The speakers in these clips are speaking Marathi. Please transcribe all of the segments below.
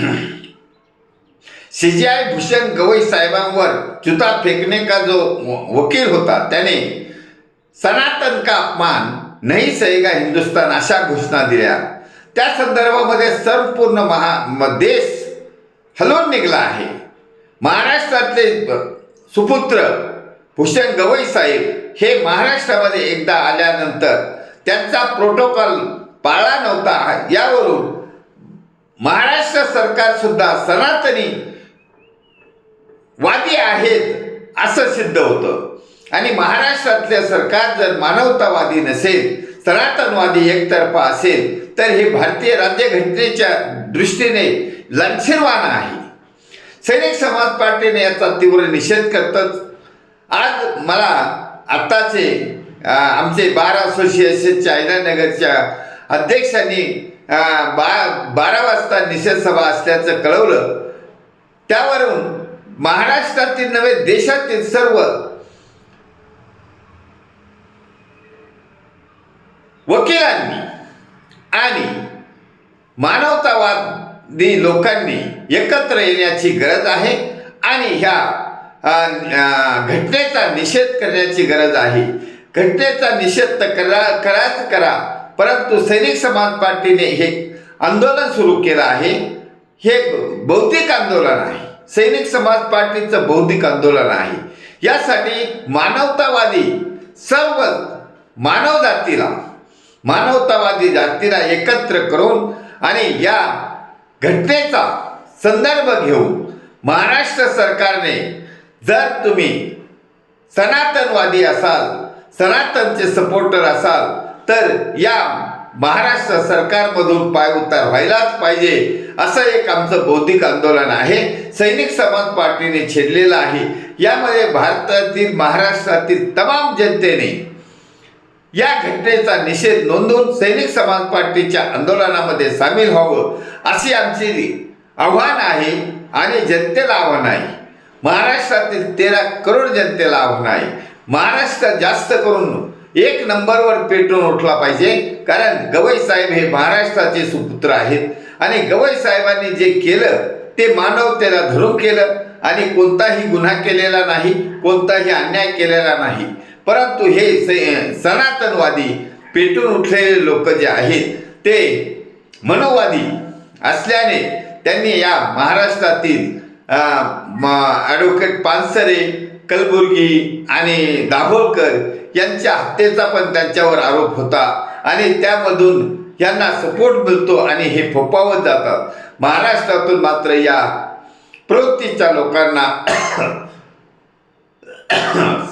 सीजीआय भूषण गवई साहेबांवर जुता फेकने का जो वकील होता त्याने सनातन का अपमान नाही सहेगा हिंदुस्तान अशा घोषणा दिल्या. त्या संदर्भामध्ये संपूर्ण महा देश हलवून निघला आहे. महाराष्ट्रातले सुपुत्र भूषण गवई साहेब हे महाराष्ट्रामध्ये एकदा आल्यानंतर त्यांचा प्रोटोकॉल पाळला नव्हता. यावरून महाराष्ट्र सरकार सुद्धा सनातनी वादी आहेत असं सिद्ध होतं. आणि महाराष्ट्रातले सरकार जर मानवतावादी नसेल सनातनवादी एकतर्फा असेल तर हे भारतीय राज्यघटनेच्या दृष्टीने लंछनवान आहे. सैनिक समाज पार्टीने याचा तीव्र निषेध करतच आज मला आत्ताचे आमचे बार असोसिएशनच्या आयनानगरच्या अध्यक्षांनी बा बारा वाजता निषेध सभा असल्याचं कळवलं. त्यावरून महाराष्ट्रातील नव्हे देशातील सर्व वकिलांनी आणि मानवतावादी लोकांनी एकत्र येण्याची गरज आहे आणि ह्या घटनेचा निषेध करण्याची गरज आहे. घटनेचा निषेध तर करा कराच करा. परंतु सैनिक समाज पार्टीने हे आंदोलन सुरू केलं आहे. हे बौद्धिक आंदोलन आहे. सैनिक समाज पार्टीचं बौद्धिक आंदोलन आहे. यासाठी मानवतावादी सर्व मानव जातीला मानवतावादी जातीला एकत्र करून आणि या घटनेचा संदर्भ घेऊन महाराष्ट्र सरकारने जर तुम्ही सनातनवादी असाल सनातनचे सपोर्टर असाल तर या महाराष्ट्र सरकारमधून पाय उतार व्हायलाच पाहिजे असं एक आमचं बौद्धिक आंदोलन आहे. सैनिक समाज पार्टीने छेडलेलं आहे. यामध्ये भारतातील महाराष्ट्रातील तमाम जनतेने या घटनेचा निषेध नोंदवून सैनिक समाज पार्टीच्या आंदोलनामध्ये सामील व्हावं अशी आमची आव्हान आहे आणि जनतेला आव्हान आहे. महाराष्ट्रातील तेरा करोड जनतेला आव्हान आहे. महाराष्ट्र जास्त करून एक नंबरवर पेटून उठला पाहिजे. कारण गवई साहेब हे महाराष्ट्राचे सुपुत्र आहेत. आणि गवई साहेबांनी जे केलं ते मानवतेला धरून केलं. आणि कोणताही गुन्हा केलेला नाही कोणताही अन्याय केलेला नाही. परंतु हे स- सनातनवादी पेटून उठलेले लोक जे आहेत ते मनोवादी असल्याने त्यांनी या महाराष्ट्रातील ॲडव्होकेट पानसरे कलबुर्गी आणि दाभोळकर यांच्या हत्येचा पण त्यांच्यावर आरोप होता. आणि त्यामधून यांना सपोर्ट मिळतो आणि हे फोपावत जातात. महाराष्ट्रातून मात्र या प्रवृत्तीच्या लोकांना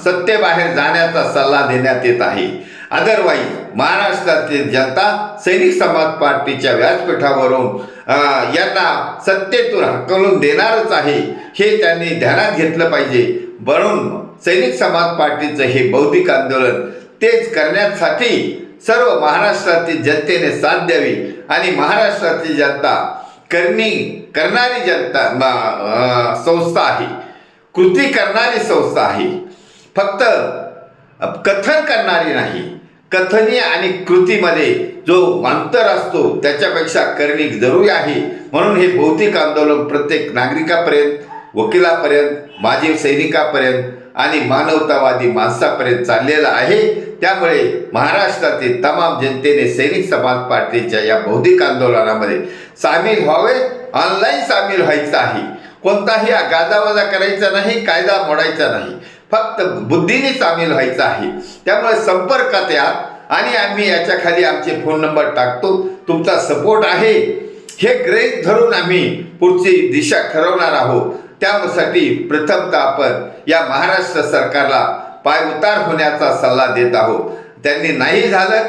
सत्तेबाहेर जाण्याचा सल्ला देण्यात येत आहे. अदरवाईज महाराष्ट्रातील जनता सैनिक समाज पार्टीच्या व्यासपीठावरून यांना सत्तेतून हकलून देणारच आहे हे त्यांनी ध्यानात घेतलं पाहिजे. म्हणून सैनिक समाज पार्टीचं हे बौद्धिक आंदोलन तेच करण्यासाठी सर्व महाराष्ट्रातील जनतेने साथ द्यावी आणि महाराष्ट्रातील जनता करणी करणारी जनता संस्था आहे. कृती करणारी संस्था आहे. फक्त कथन करणारी नाही. कथनी आणि कृतीमध्ये जो अंतर असतो त्याच्यापेक्षा करणे जरुरी आहे. म्हणून हे बौद्धिक आंदोलन प्रत्येक नागरिकापर्यंत वकिलापर्यंत माजी सैनिकापर्यंत आणि मानवतावादी माणसापर्यंत चाललेलं आहे. त्यामुळे महाराष्ट्रातील तमाम जनतेने सैनिक समाज पार्टीच्या या बौद्धिक आंदोलनामध्ये सामील व्हावे. ऑनलाईन सामील व्हायचं आहे. कोणताही गाजावाजा करायचा नाही कायदा मोडायचा नाही. फक्त बुद्धीने सामील व्हायचं आहे. त्यामुळे संपर्कात या आणि आम्ही याच्या खाली आमचे फोन नंबर टाकतो. तुमचा सपोर्ट आहे. हे गृहीत धरून आम्ही पुढची दिशा ठरवणार आहोत. त्यासाठी प्रथमतः आपण या महाराष्ट्र सरकारला पाय उतार होण्याचा सल्ला देत आहोत. त्यांनी नाही झालं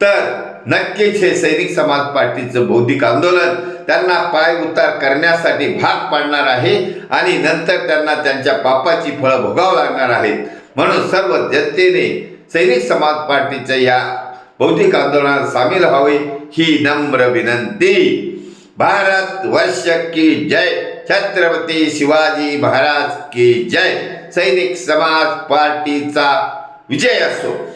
तर नक्कीच हे सैनिक समाज पार्टीचं बौद्धिक आंदोलन त्यांना पाय उतार करण्यासाठी भाग पाडणार आहे आणि नंतर त्यांना त्यांच्या पापाची फळं भोगावं लागणार आहेत. म्हणून सर्व जनतेने सैनिक समाज पार्टीच्या या बौद्धिक आंदोलनात सामील व्हावे ही नम्र विनंती. भारत वर्ष की जय. छत्रपती शिवाजी महाराज की जय. सैनिक समाज पार्टीचा विजय असो.